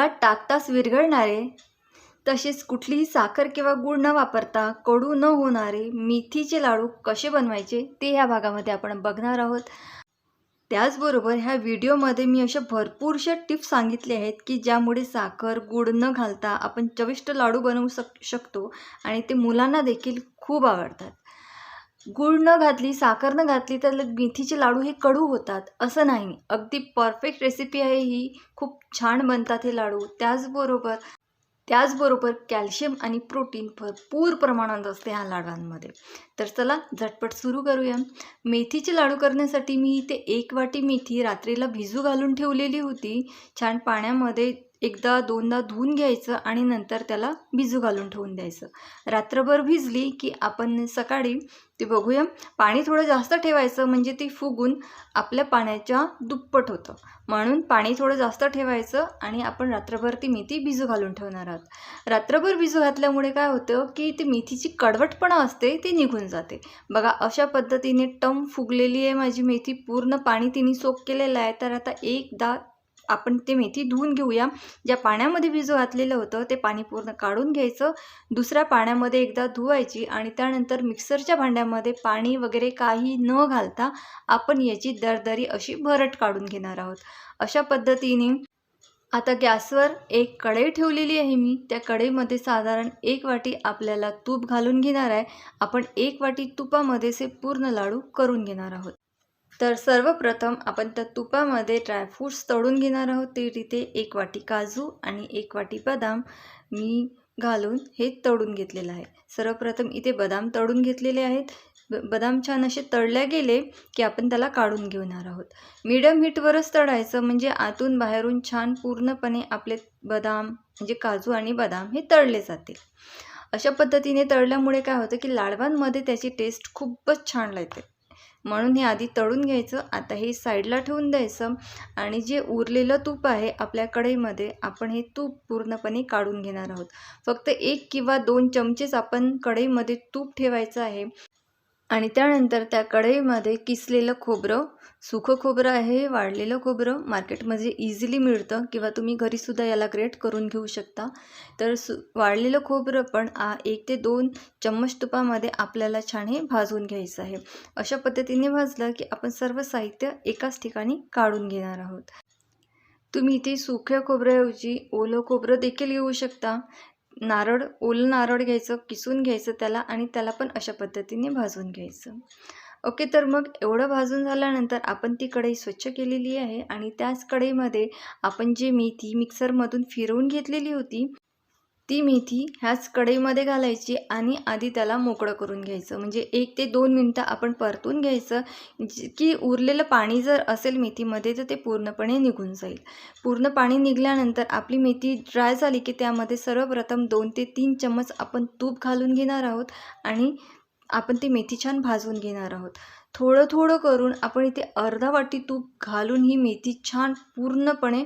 तोंडात टाकताच विरघळणारे. तसेच कुठलीही साखर किंवा गूळ न वापरता कडू न होणारे मेथीचे लाडू कसे बनवायचे ते ह्या भागामध्ये आपण बघणार आहोत. त्याचबरोबर ह्या व्हिडिओमध्ये मी अशा भरपूरशा टिप्स सांगितले आहेत की ज्यामुळे साखर गूळ न घालता आपण चविष्ट लाडू बनवू शक शकतो आणि ते मुलांना देखील खूप आवडतात. गूळ न घातली साखर न घातली तर मेथीचे लाडू हे कडू होतात असं नाही. अगदी परफेक्ट रेसिपी आहे ही. खूप छान बनतात हे लाडू. त्याचबरोबर त्याचबरोबर कॅल्शियम आणि प्रोटीन भरपूर प्रमाणात असते ह्या लाडवांमध्ये तर चला झटपट सुरू करूया. मेथीचे लाडू करण्यासाठी मी इथे एक वाटी मेथी रात्रीला भिजू घालून ठेवलेली होती. छान पाण्यामध्ये एकदा दोनदा धुवून घ्यायचं आणि नंतर त्याला भिजू घालून ठेवून द्यायचं. रात्रभर भिजली की आपण सकाळी ते बघूया पाणी थोडं जास्त ठेवायचं म्हणजे ते फुगून आपल्या पाण्याच्या दुप्पट होतं. म्हणून पाणी थोडं जास्त ठेवायचं आणि आपण रात्रभर ती मेथी भिजू घालून ठेवणार आहोत. रात्रभर भिजू घातल्यामुळे काय होतं की ती मेथीची कडवटपणा असते ती निघून जाते. बघा अशा पद्धतीने टम फुगलेली आहे माझी मेथी. पूर्ण पाणी तिने सोक केलेलं आहे. तर आता एकदा आपण ते मेथी धुवून घेऊया. ज्या पाण्यामध्ये भिजू घातलेलं होतं ते पाणी पूर्ण काढून घ्यायचं. दुसऱ्या पाण्यामध्ये एकदा धुवायची आणि त्यानंतर मिक्सरच्या भांड्यामध्ये पाणी वगैरे काही न घालता आपण याची दरदरी अशी भरट काढून घेणार आहोत. अशा पद्धतीने आता गॅसवर एक कढई ठेवलेली आहे मी. त्या कढईमध्ये साधारण एक वाटी आपल्याला तूप घालून घेणार आहे. आपण एक वाटी तुपामध्ये से पूर्ण लाडू करून घेणार आहोत. तर सर्वप्रथम आपण त्या तुपामध्ये ड्रायफ्रूट्स तळून घेणार आहोत. ते तिथे एक वाटी काजू आणि एक वाटी बदाम मी घालून हे तळून घेतलेलं आहे. सर्वप्रथम इथे बदाम तळून घेतलेले आहेत. बदाम छान असे तळले गेले की आपण त्याला काढून घेणार आहोत. मीडियम हीटवरच तळायचं म्हणजे आतून बाहेरून छान पूर्णपणे आपले बदाम म्हणजे काजू आणि बदाम हे तळले जातील. अशा पद्धतीने तळल्यामुळे काय होतं की लाडवांमध्ये त्याची टेस्ट खूपच छान लागते म्हणून हे आधी तळून घ्यायचं आता हे साईडला ठेवून द्यायचं आणि जे उरलेलं तूप आहे आपल्या कढईमध्ये आपण हे तूप पूर्णपणे काढून घेणार आहोत. फक्त एक किंवा दोन चमचेच आपण कढईमध्ये तूप ठेवायचं आहे. आणि त्यानंतर त्या कढईमध्ये किसलेलं खोबरं सुखं खोबरं आहे वाळलेलं खोबरं मार्केटमध्ये इझिली मिळतं किंवा तुम्ही घरीसुद्धा याला ग्रेट करून घेऊ शकता. तर सु वाळलेलं खोबरं पण आ एक ते दोन चम्मच तुपामध्ये आपल्याला छान हे भाजून घ्यायचं आहे. अशा पद्धतीने भाजलं की आपण सर्व साहित्य एकाच ठिकाणी काढून घेणार आहोत. तुम्ही इथे सुक्या खोबऱ्याऐवजी ओलं खोबरं देखील घेऊ शकता. नारळ ओलं नारळ घ्यायचं किसून घ्यायचं त्याला आणि त्याला पण अशा पद्धतीने भाजून घ्यायचं. ओके तर मग एवढं भाजून झाल्यानंतर आपण ती कढई स्वच्छ केलेली आहे आणि त्याच कढईमध्ये आपण जी मेथी मिक्सरमधून फिरवून घेतलेली होती ती मेथी ह्याच कढईमध्ये घालायची आणि आधी त्याला मोकळं करून घ्यायचं. म्हणजे एक ते दोन मिनटं आपण परतून घ्यायचं. की उरलेलं पाणी जर असेल मेथीमध्ये तर ते पूर्णपणे निघून जाईल. पूर्ण पाणी निघाल्यानंतर आपली मेथी ड्राय झाली की त्यामध्ये सर्वप्रथम दोन ते तीन चम्मच आपण तूप घालून घेणार आहोत आणि आपण ती मेथी छान भाजून घेणार आहोत. थोडं थोडं करून आपण इथे अर्धा वाटी तूप घालून ही मेथी छान पूर्णपणे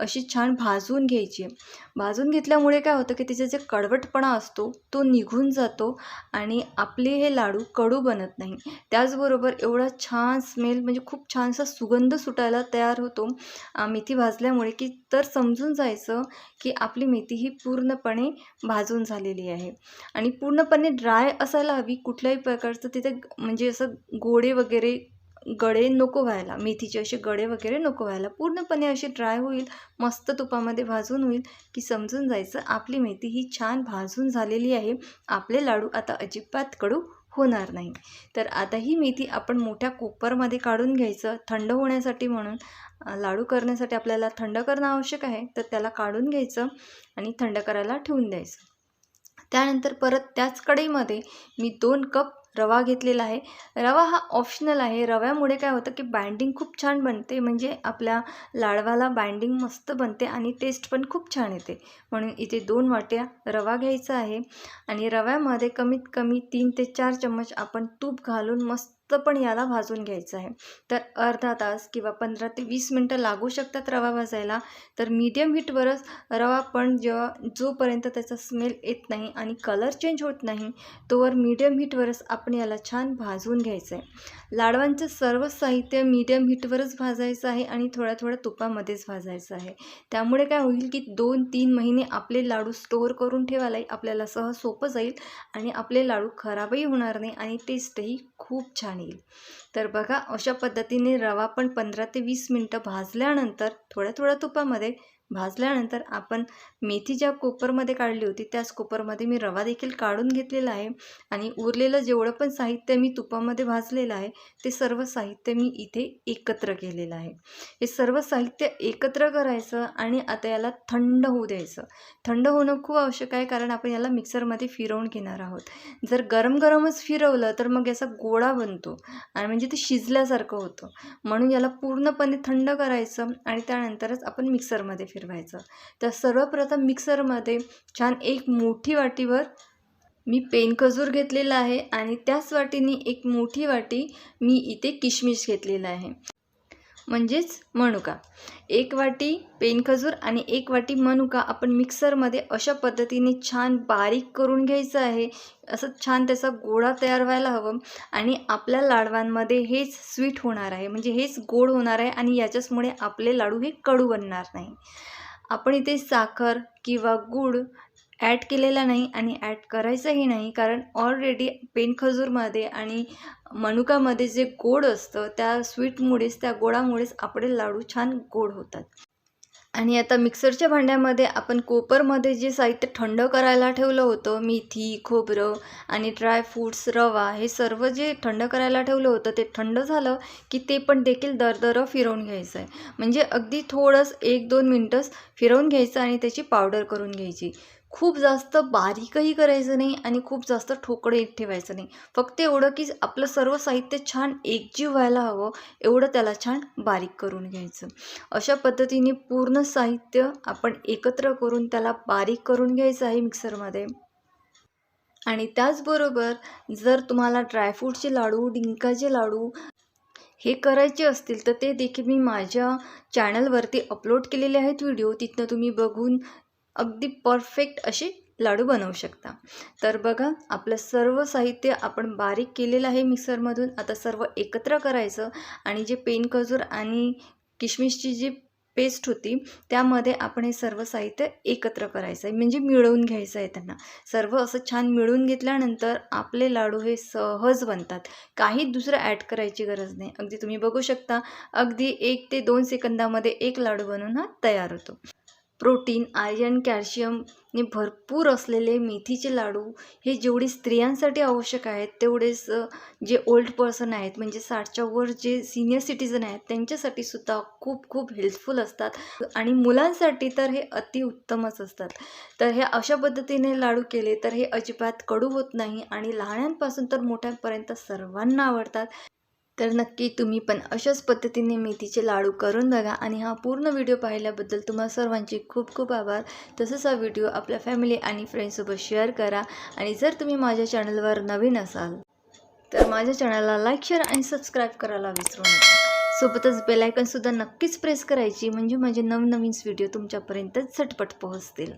अशी छान भाजून घ्यायची. भाजून घेतल्यामुळे काय होतं की तिचा जे कडवटपणा असतो तो निघून जातो आणि आपले हे लाडू कडू बनत नाही. त्याचबरोबर एवढा छान स्मेल म्हणजे खूप छानसा सुगंध सुटायला तयार होतो. मेथी भाजल्यामुळे की तर समजून जायचं की आपली मेथी ही पूर्णपणे भाजून झालेली आहे. आणि पूर्णपणे ड्राय असायला हवी कुठल्याही प्रकारचं तिथे म्हणजे असं गोडे वगैरे गळे नको व्हायला मेथीचे असे गळे वगैरे नको व्हायला पूर्णपणे असे ड्राय होईल मस्त तुपामध्ये भाजून होईल की समजून जायचं आपली मेथी ही छान भाजून झालेली आहे आपले लाडू आता अजिबात कडू होणार नाही. तर आता ही मेथी आपण मोठ्या कुकरमध्ये काढून घ्यायचं थंड होण्यासाठी म्हणून लाडू करण्यासाठी आपल्याला थंड करणं आवश्यक आहे तर त्याला काढून घ्यायचं आणि थंड करायला ठेवून द्यायचं. त्यानंतर परत त्याच कढईमध्ये मी दोन कप रवा घेतलेला आहे. रवा हा ऑप्शनल आहे. रव्यामुळे काय होतं की बाइंडिंग खूप छान बनते. म्हणजे आपल्या लाडवाला बाइंडिंग मस्त बनते आणि टेस्ट पण खूप छान येते. म्हणून इथे दोन वाट्या रवा घ्यायचा आहे. आणि रव्यामध्ये कमीत कमी तीन ते चार चम्मच आपण तूप घालून मस्त जास्त पण याला भाजून घ्यायचं आहे. तर अर्धा तास किंवा पंधरा ते वीस मिनटं लागू शकतात रवा भाजायला. तर मीडियम हीटवरच रवा पण जेव्हा जोपर्यंत त्याचा स्मेल येत नाही आणि कलर चेंज होत नाही तोवर मीडियम हीटवरच आपण याला छान भाजून घ्यायचं आहे लाडवांचं सर्व साहित्य मीडियम हीटवरच भाजायचं आहे आणि थोड्या थोड्या तुपामध्येच भाजायचं आहे. त्यामुळे काय होईल की दोन तीन महिने आपले लाडू स्टोअर करून ठेवायलाही आपल्याला सहज सोपं जाईल आणि आपले लाडू खराबही होणार नाही आणि टेस्टही खूप छान येईल. तर बघा अशा पद्धतीने रवा पण पंधरा ते वीस मिनटं भाजल्यानंतर थोड्या थोड्या तुपामध्ये भाजल्यानंतर आपण मेथी ज्या कुकरमध्ये काढली होती त्याच कुकरमध्ये मी रवा देखील काढून घेतलेला आहे आणि उरलेलं जेवढं पण साहित्य मी तुपामध्ये भाजलेलं आहे ते सर्व साहित्य मी इथे एकत्र केलेलं आहे. हे सर्व साहित्य एकत्र करायचं आणि आता याला थंड होऊ द्यायचं. थंड होणं खूप आवश्यक आहे कारण आपण याला मिक्सरमध्ये फिरवून घेणार आहोत. जर गरम गरमच फिरवलं तर मग याचा गोळा बनतो आणि म्हणजे ते शिजल्यासारखं होतं. म्हणून याला पूर्णपणे थंड करायचं आणि त्यानंतरच आपण मिक्सरमध्ये फिरवायचं. तर सर्वप्रथम मिक्सरमध्ये छान एक मोठी वाटीवर मी पेनखजूर घेतलेला आहे आणि त्याच वाटीने एक मोठी वाटी मी इथे किशमिश घेतलेला आहे. म्हणजेच मनुका. एक वाटी पेनखजूर आणि एक वाटी मनुका आपण मिक्सरमध्ये अशा पद्धतीने छान बारीक करून घ्यायचं आहे. असं छान त्याचा गोळा तयार व्हायला हवं आणि आपल्या लाडवांमध्ये हेच स्वीट होणार आहे. म्हणजे हेच गोड होणार आहे आणि याच्याचमुळे आपले लाडू हे कडू बनणार नाही. आपण इथे साखर किंवा गूळ ॲड केलेला नाही आणि ॲड करायचंही नाही कारण ऑलरेडी पेनखजूरमध्ये आणि मनुकामध्ये जे गोड असतं त्या स्वीटमुळेच त्या गोडामुळेच आपले लाडू छान गोड होतात. आणि आता मिक्सरच्या भांड्यामध्ये आपण कोपरमध्ये जे साहित्य थंड करायला ठेवलं होतं मेथी खोबरं आणि ड्रायफ्रूट्स रवा हे सर्व जे थंड करायला ठेवलं होतं ते थंड झालं की ते पण देखील दरदरं फिरवून घ्यायचं आहे. म्हणजे अगदी थोडंच एक दोन मिनटंच फिरवून घ्यायचं आणि त्याची पावडर करून घ्यायची. खूप जास्त बारीकही करायचं नाही आणि खूप जास्त ठोकळे ठेवायचं नाही. फक्त एवढं की आपलं सर्व साहित्य छान एकजीव व्हायला हवं एवढं त्याला छान बारीक करून घ्यायचं. अशा पद्धतीने पूर्ण साहित्य आपण एकत्र करून त्याला बारीक करून घ्यायचं आहे मिक्सरमध्ये. आणि त्याचबरोबर जर तुम्हाला ड्रायफ्रूटचे लाडू डिंकाचे लाडू हे करायचे असतील तर ते देखील मी माझ्या चॅनलवरती अपलोड केलेले आहेत व्हिडिओ. तिथनं तुम्ही बघून अगदी परफेक्ट असे लाडू बनवू शकता. तर बघा आपलं सर्व साहित्य आपण बारीक केलेलं आहे मिक्सरमधून आता सर्व एकत्र करायचं आणि जे पेनखजूर आणि किशमिशची जी पेस्ट होती त्यामध्ये आपण हे सर्व साहित्य एकत्र करायचं आहे म्हणजे मिळवून घ्यायचं आहे त्यांना. सर्व असं छान मिळवून घेतल्यानंतर आपले लाडू हे सहज बनतात. काही दुसरं ॲड करायची गरज नाही. अगदी तुम्ही बघू शकता अगदी एक ते दोन सेकंदामध्ये एक लाडू बनवून हा तयार होतो. प्रोटीन आयर्न कॅल्शियमने भरपूर असलेले मेथीचे लाडू हे जेवढे स्त्रियांसाठी आवश्यक आहेत तेवढेच जे ओल्ड पर्सन आहेत म्हणजे साठच्या वर जे सिनियर सिटीजन आहेत त्यांच्यासाठी सुद्धा खूप खूप हेल्पफुल असतात. आणि मुलांसाठी तर हे अतिउत्तमच असतात. तर हे अशा पद्धतीने लाडू केले तर हे अजिबात कडू होत नाही आणि लहानांपासून तर मोठ्यांपर्यंत सर्वांना आवडतात. तर नक्की तुम्ही पण अशाच पद्धतीने मेथीचे लाडू करून बघा आणि हा पूर्ण व्हिडिओ पाहिल्याबद्दल तुम्हा सर्वांचे खूप खूप आभार. तसंच हा व्हिडिओ आपल्या फॅमिली आणि फ्रेंड्ससोबत शेअर करा आणि जर तुम्ही माझ्या चॅनलवर नवीन असाल तर माझ्या चॅनलला लाईक शेअर आणि सबस्क्राईब करायला विसरू नका. सोबतच बेलायकनसुद्धा नक्कीच प्रेस करायची म्हणजे माझे नवनवीन व्हिडिओ तुमच्यापर्यंत झटपट पोहोचतील.